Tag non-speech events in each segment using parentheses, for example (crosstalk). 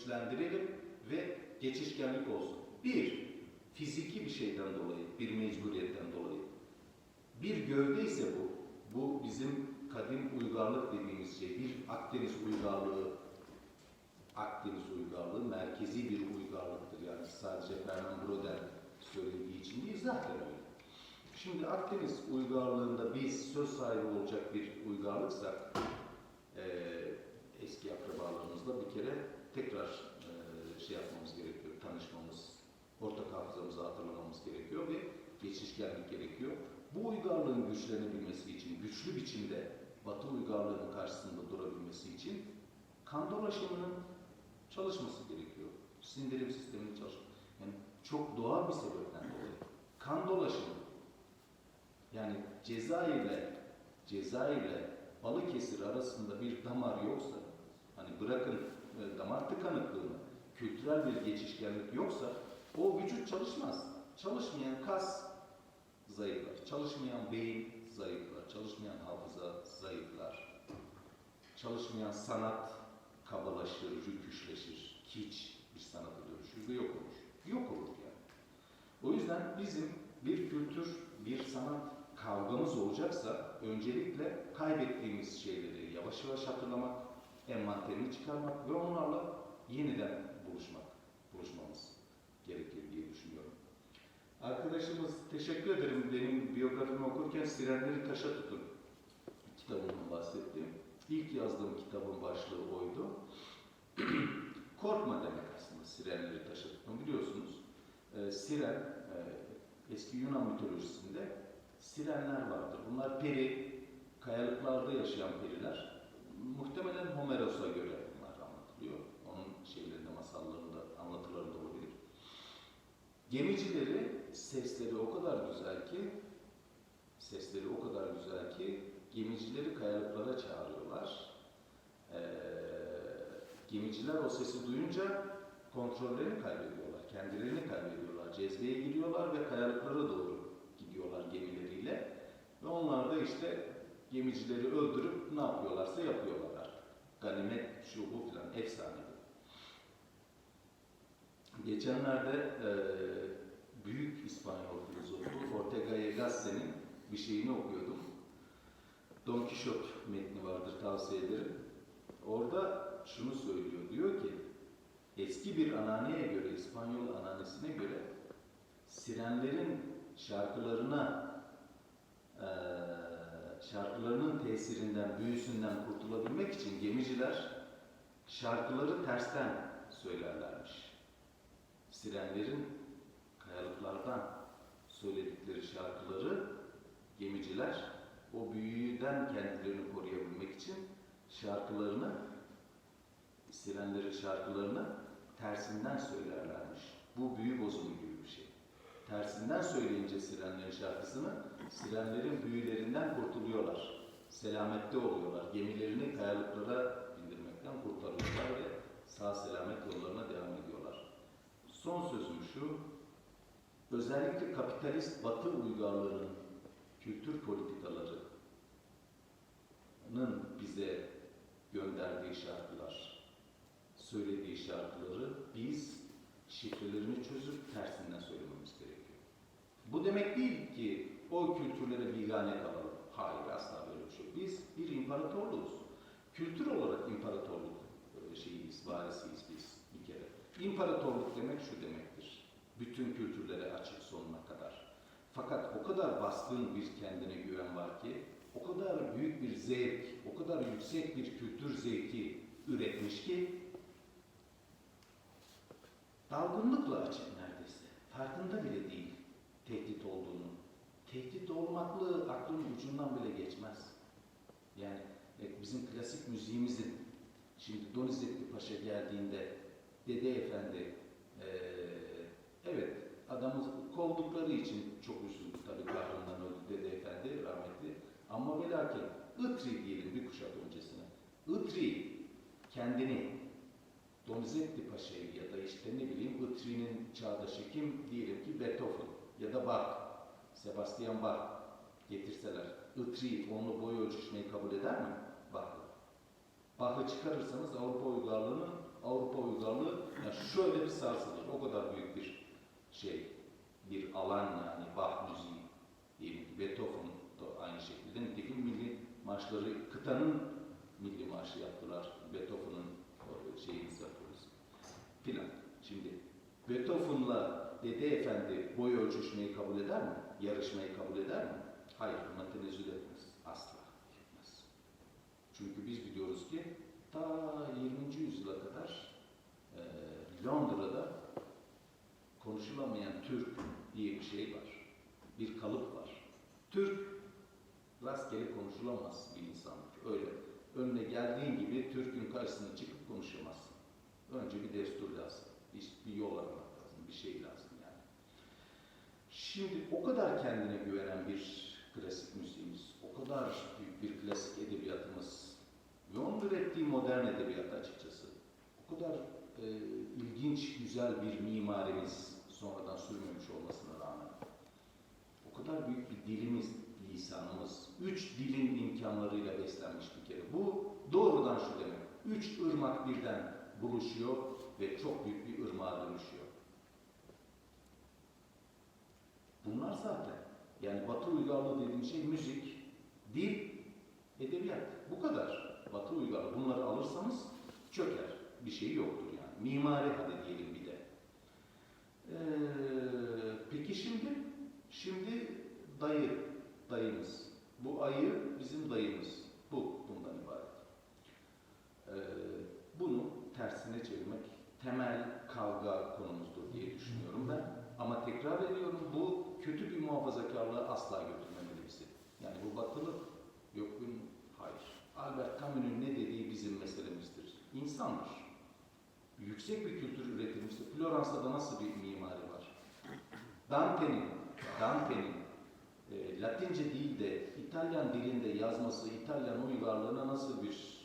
güçlendirelim ve geçişkenlik olsun. Bir, fiziki bir şeyden dolayı, bir mecburiyetten dolayı. Bir gövde ise bu. Bu bizim kadim uygarlık dediğimiz şey. Bir Akdeniz uygarlığı, Akdeniz uygarlığı merkezi bir uygarlıktır. Yani sadece Fernand Braudel söylediği için değil, zaten öyle. Şimdi Akdeniz uygarlığında biz söz sahibi olacak bir uygarlıksak, eee eski akrabalarımızla bir kere tekrar eee, şey yapmamız gerekiyor, tanışmamız, ortak hafızamızı hatırlamamız gerekiyor ve geçişkenlik gerekiyor. Bu uygarlığın güçlenebilmesi için, güçlü biçimde Batı uygarlığının karşısında durabilmesi için kan dolaşımının çalışması gerekiyor. Sindirim sisteminin çalışması. Yani çok doğal bir sebepten dolayı. Kan dolaşımı yani Cezayir'le Cezayir'le Balıkesir arasında bir damar yoksa, hani bırakın e, damar tıkanıklığını, kültürel bir geçişkenlik yoksa o vücut çalışmaz. Çalışmayan kas zayıflar, çalışmayan beyin zayıflar, çalışmayan hafıza zayıflar, çalışmayan sanat kabalaşır, rüküşleşir, kiç bir sanata dönüşür ve yok olur. Yok olur yani. O yüzden bizim bir kültür, bir sanat kavgamız olacaksa öncelikle kaybettiğimiz şeyleri yavaş yavaş hatırlamak, envanterini çıkarmak ve onlarla yeniden buluşmak, buluşmamız gerekir diye düşünüyorum. Arkadaşımız teşekkür ederim. Benim biyografimi okurken Sirenleri Taşa Tutun kitabından bahsettim. İlk yazdığım kitabın başlığı oydu. (clears throat) Korkma demek aslında sirenleri taşa tutun. Biliyorsunuz e, siren e, eski Yunan mitolojisinde sirenler vardır. Bunlar peri, kayalıklarda yaşayan periler. Muhtemelen Homeros'a göre bunlar anlatılıyor. Onun şeylerinde, masallarında, anlatılarında olabilir. Gemicileri sesleri o kadar güzel ki sesleri o kadar güzel ki gemicileri kayalıklara çağırıyorlar. Ee, gemiciler o sesi duyunca kontrollerini kaybediyorlar, kendilerini kaybediyorlar, cezbeye giriyorlar ve kayalıklara doğru gidiyorlar gemileriyle. Ve onlar da işte gemicileri öldürüp ne yapıyorlarsa yapıyorlar artık. Ganimet, şu bu filan efsane. Geçenlerde e, büyük İspanyol filozofu Ortega y Gasset'in bir şeyini okuyordum. Don Quixote metni vardır tavsiye ederim. Orada şunu söylüyor. Diyor ki eski bir ananeye göre, İspanyol ananesine göre sirenlerin şarkılarına eee, şarkılarının tesirinden, büyüsünden kurtulabilmek için gemiciler şarkıları tersten söylerlermiş. Sirenlerin kayalıklardan söyledikleri şarkıları gemiciler o büyüden kendilerini koruyabilmek için şarkılarını, sirenlerin şarkılarını tersinden söylerlermiş. Bu büyü bozumu gibi. Tersinden söyleyince sirenlerin şarkısını, sirenlerin büyülerinden kurtuluyorlar. Selamette oluyorlar. Gemilerini kayalıklara bindirmekten kurtarıyorlar ve sağ selamet yollarına devam ediyorlar. Son sözüm şu, özellikle kapitalist batı uygarlığının kültür politikalarının bize gönderdiği şarkılar, söylediği şarkıları biz şifrelerini çözüp tersinden söylememiz gerekiyor. Bu demek değil ki o bigane kalalım. Hayır asla böyle bir şey. Biz bir imparatorluğuz. Kültür olarak imparatorluk şeyiyiz, varisiyiz biz bir kere. İmparatorluk demek şu demektir. Bütün kültürlere açık sonuna kadar. Fakat o kadar baskın bir kendine güven var ki, o kadar büyük bir zevk, o kadar yüksek bir kültür zevki üretmiş ki, dalgınlıkla açık neredeyse. Farkında bile değil. Olmaklığı aklın ucundan bile geçmez. Yani e, bizim klasik müziğimizin, şimdi Donizetti Paşa geldiğinde Dede Efendi, e, evet adamı kovdukları için çok üzüldü tabii kahrından öldü Dede Efendi rahmetli. Ama ve Itri diyelim bir kuşak öncesine. Itri kendini Donizetti Paşa'yı ya da işte ne bileyim Itri'nin çağdaşı kim diyelim ki Beethoven ya da Bach, Sebastian Bach getirseler Itri onlu boy ölçüşmeyi kabul eder mi? Bach'ı. Bach'ı çıkarırsanız Avrupa uygarlığının Avrupa uygarlığı sarsılır. O kadar büyük bir şey, bir alan yani Bach müziği diyelim ki Beethoven da aynı şekilde. Nitekim milli marşları, kıtanın milli marşı yaptılar. Beethoven'ın şeyini yapıyoruz filan. Şimdi Beethoven'la Dede Efendi boy ölçüşmeyi kabul eder mi? Yarışmayı kabul eder mi? Hayır, buna tenezzül etmez. Asla etmez. Çünkü biz biliyoruz ki ta 20. yüzyıla kadar e, Londra'da konuşulamayan Türk diye bir şey var. Bir kalıp var. Türk rastgele konuşulamaz bir insandır. Öyle. Önüne geldiğin gibi Türk'ün karşısına çıkıp konuşamazsın. Önce bir destur lazım. Bir, bir yol aramak lazım. Bir şey lazım. Şimdi o kadar kendine güvenen bir klasik müziğimiz, o kadar büyük bir klasik edebiyatımız ve onun ürettiği modern edebiyat açıkçası. O kadar e, ilginç, güzel bir mimarimiz sonradan sürmemiş olmasına rağmen. O kadar büyük bir dilimiz, lisanımız, üç dilin imkanlarıyla beslenmiş bir kere. Bu doğrudan şu demek. Üç ırmak birden buluşuyor ve çok büyük bir ırmağa dönüşüyor. Bunlar zaten. Yani Batı uygarlığı dediğim şey müzik, dil, edebiyat. Bu kadar. Batı uygarlığı. Bunları alırsanız çöker. Bir şey yoktur yani. Mimari hadi diyelim bir de. Ee, peki şimdi? Şimdi dayı, dayımız. Bu ayı bizim dayımız. Bu bundan ibaret. Ee, bunu tersine çevirmek temel kavga konumuzdur diye düşünüyorum ben. Ama tekrar ediyorum bu kötü bir muhafazakarlığa asla götürmemeli bizi. Yani bu batılı yok bunun hayır. Albert Camus'un ne dediği bizim meselemizdir. İnsandır. Yüksek bir kültür üretilmiştir. Floransa'da nasıl bir mimari var? Dante'nin Dante'nin e, Latince değil de İtalyan dilinde yazması İtalyan uygarlığına nasıl bir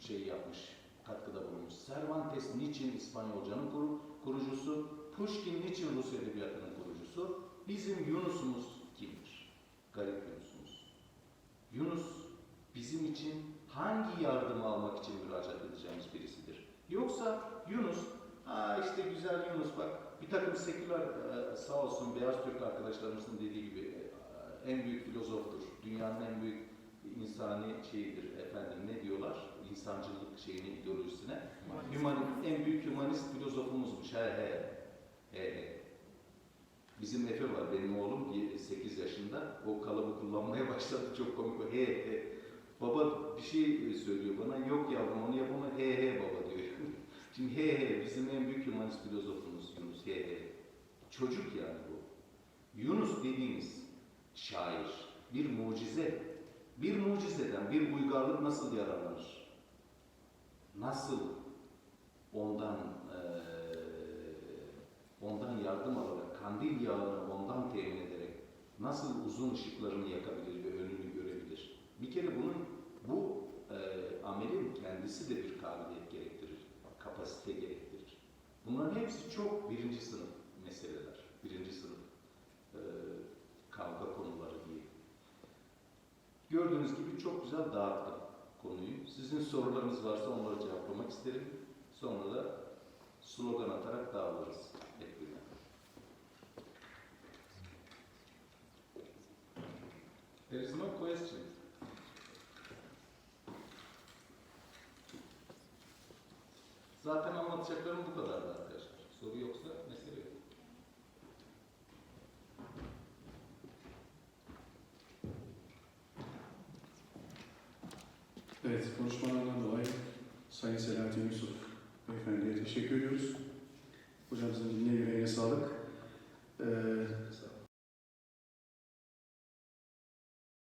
şey yapmış, katkıda bulunmuş. Cervantes niçin İspanyolcanın kuru, kurucusu, Pushkin niçin Rus edebiyatının kurucusu, bizim Yunus'umuz kimdir? Garip Yunus'umuz. Yunus bizim için hangi yardımı almak için müracaat edeceğimiz birisidir? Yoksa Yunus, ha işte güzel Yunus bak bir takım seküler e, sağ olsun beyaz Türk arkadaşlarımızın dediği gibi e, en büyük filozoftur. Dünyanın en büyük insani şeyidir efendim ne diyorlar? İnsancılık şeyini ideolojisine. Human, en büyük humanist filozofumuzmuş. He he. He he. Bizim Efe var benim oğlum 8 yaşında. O kalıbı kullanmaya (laughs) başladı. Çok komik. o. He he. Baba bir şey söylüyor bana. Yok yavrum onu yapama. He he baba diyor. (laughs) Şimdi he he bizim en büyük humanist filozofumuz Yunus. He he. Çocuk yani bu. Yunus dediğimiz şair bir mucize. Bir mucizeden bir uygarlık nasıl yararlanır? Nasıl ondan eee, ondan yardım alarak, kandil yağını ondan temin ederek nasıl uzun ışıklarını yakabilir ve önünü görebilir? Bir kere bunun bu eee amelin kendisi de bir kabiliyet gerektirir, kapasite gerektirir. Bunların hepsi çok birinci sınıf meseleler, birinci sınıf eee, kavga konuları diye. Gördüğünüz gibi çok güzel dağıttım konuyu. Sizin sorularınız varsa onları cevaplamak isterim. Sonra da slogan atarak dağılırız. birlikte. There is no question. Zaten anlatacaklarım bu kadardı arkadaşlar. Soru yoksa mesele yok. Evet, konuşmalarından dolayı Sayın Selahattin Yusuf Beyefendi'ye teşekkür ediyoruz. Hocamızın yüreğine sağlık. Ee.